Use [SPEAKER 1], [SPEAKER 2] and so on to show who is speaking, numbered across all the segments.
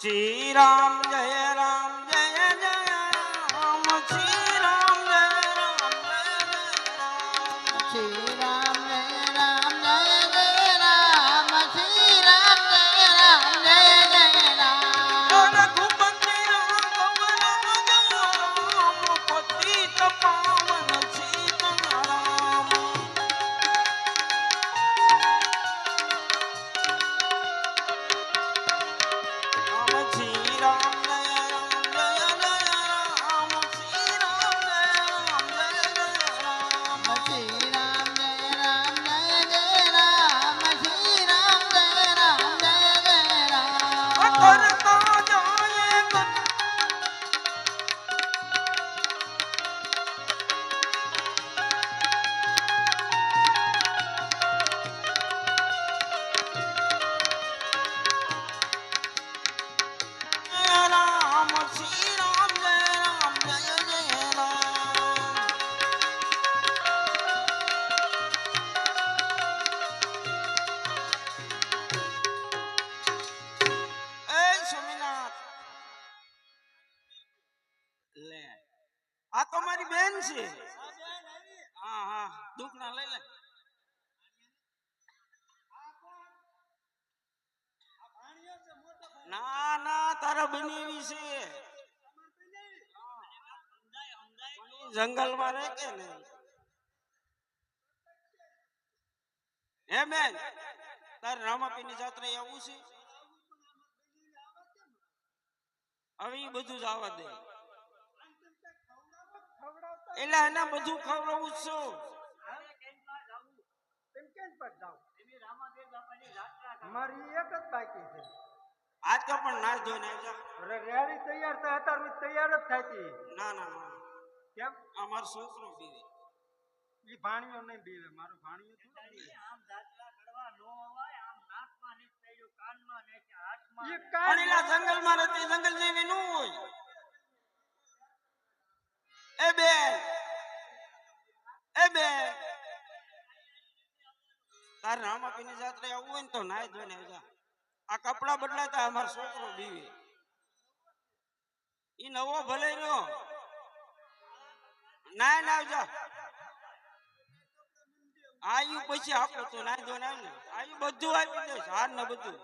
[SPEAKER 1] શ્રી રામ જય રામ. લે. આ તો મારી બેન છે. હા હા. ના લઈ લે. ના ના, તારા બનેવી છે જંગલમાં રહે કે નહીં? હે બેન, તારે રામાપીની જાત્રા આવું છે? હવે એ બધું જ આવવા દે. એટલે એને બધું ખવડાવું જ છું.
[SPEAKER 2] મારી એક જ બાકી છે.
[SPEAKER 1] આજ તો પણ નાચ ધોઈને આવજા
[SPEAKER 2] અરે રેડી તૈયાર થાય અત્યારે તૈયાર જ થતી
[SPEAKER 1] ના ના ના.
[SPEAKER 2] કેમ?
[SPEAKER 1] આ મારો છોકરો બીવે
[SPEAKER 2] ઈ ભાણિયો નહીં બીવે મારો ભાણિયો થોડો બીવે. ઈ
[SPEAKER 1] પણ
[SPEAKER 2] કાંઈ
[SPEAKER 1] એલા જંગલમાં રહેતી જંગલ જેવી ન હોય. રામાપીની જાત્રા આવવું હોય ને તો નાય ધોઈને આવજા આ કપડા બદલાતા અમારો છોકરો બીવે. ઈ નવો ભલે રહ્યો. નાય ના આવજા. આયુ પછી આપો તો નાય ધોઈને આવ ને આયુ બધું આપી દઈશ હાર ને બધું.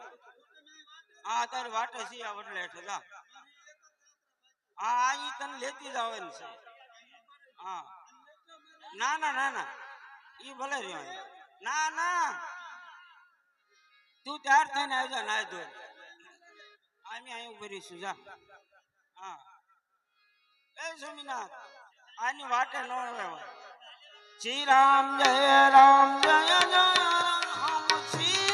[SPEAKER 1] આ તારે વાટે છે આ વડલે હેઠે જા. આ આ તને લેતી જ આવે છે. હા. ના ના ના ના. ઈ ભલે રહ્યો. ના ના. તું તૈયાર થઈને આવજો નાય ધોઈ. અમે અહીં ઊભી રહીશું, જા. હા. એ સ્વામિનાથ, આની વાટે ન રહેવાય. શ્રી રામ જય રામ જય જય રામ, શ્રી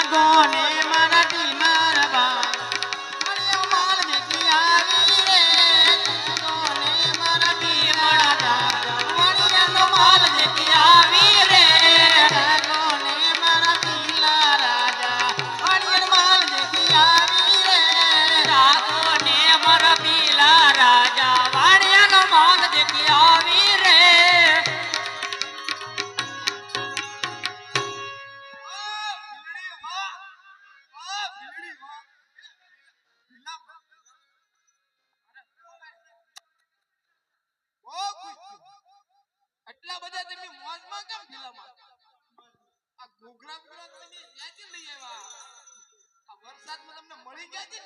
[SPEAKER 3] agora? ઘૂઘરા બુઘરા તમે ક્યાંથી લઈ આવ્યા? આ વરસાદમાં તમને મળી ગયા છે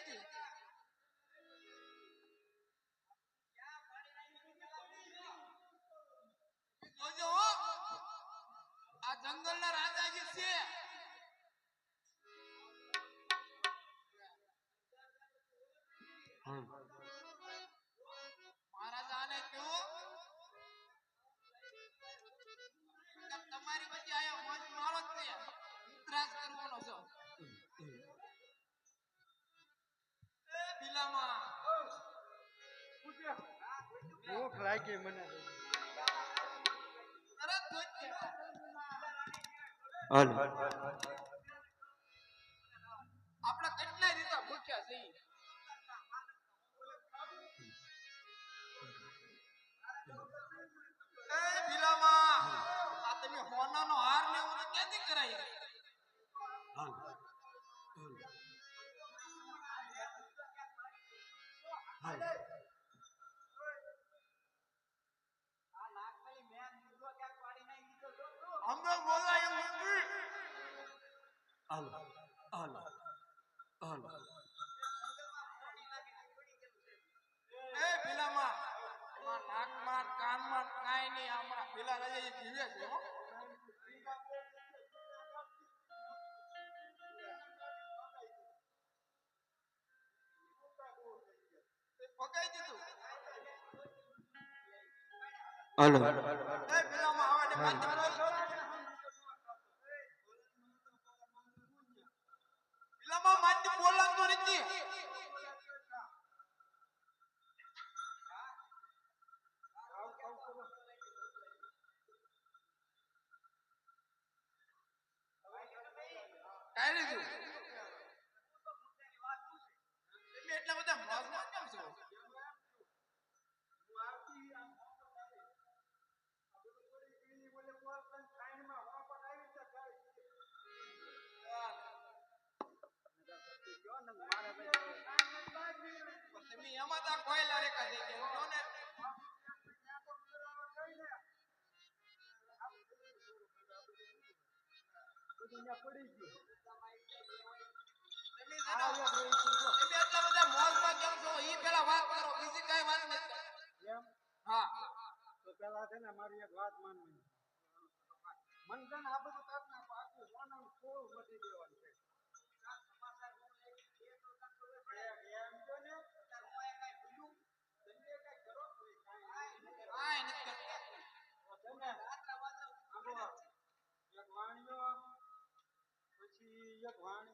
[SPEAKER 2] રાખી મને
[SPEAKER 1] હાલ.
[SPEAKER 3] આપણે ભૂખ્યા છીએ? એ બિલામાં આ તમે હોનાનો હાર લેવો કેથી ક્યાંથી કરાય? જીવે છે હો પકાઈ દીધું
[SPEAKER 1] હાલો
[SPEAKER 3] હાલો હાલો અહીંયા પડી ગયું છો એ પેલા વાત કરો બીજી કઈ વાત નથી હા
[SPEAKER 2] તો પેલા ને મારી એક વાત માનવી મંદન આ બધું કાપના પાછું સોનાનું સોળ મટી દેવા વાણી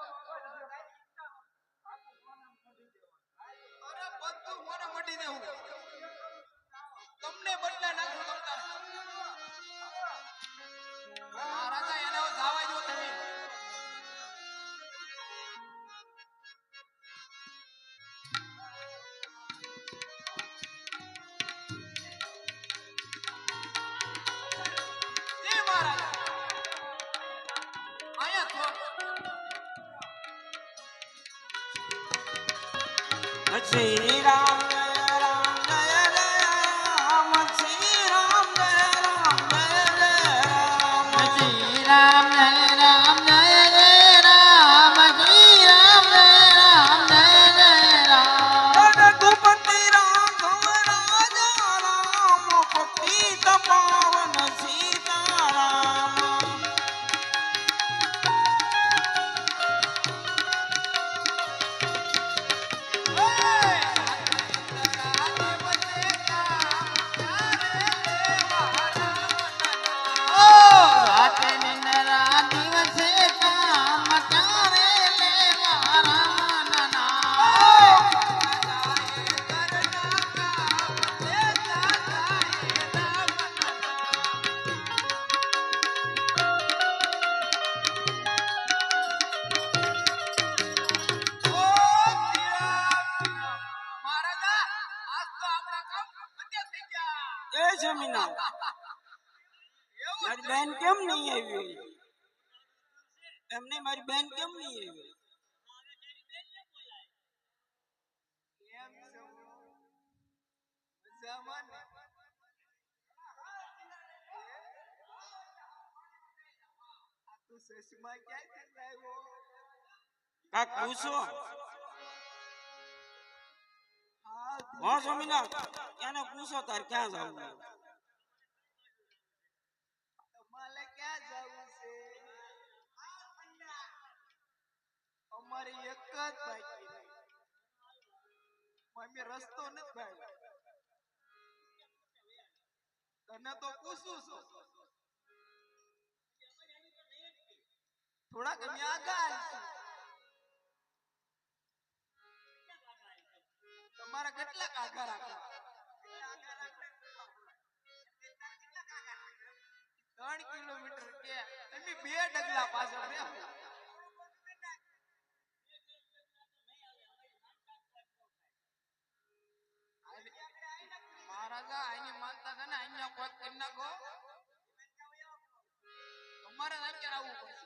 [SPEAKER 2] નહીં
[SPEAKER 1] એમને મારી બેન કેમ નહીં આવી આ પૂછો?
[SPEAKER 3] હા,
[SPEAKER 1] સ્વામીનાથ. એને પૂછો, તાર ક્યાં જવું
[SPEAKER 3] મારી એક જ બાકી મમ્મી રસ્તો નથી ભાઈ તને તો પૂછું છું. થોડાક અમે આગળ તમારા કેટલાક આગળ રાખવા? ત્રણ કિલોમીટર કે, તમે બે ડગલા પાછળ રહ્યા કાકા આની માનતા છે ને અહીંયા કોક કરી નાખો. તમારે અત્યારે આવવું પડશે.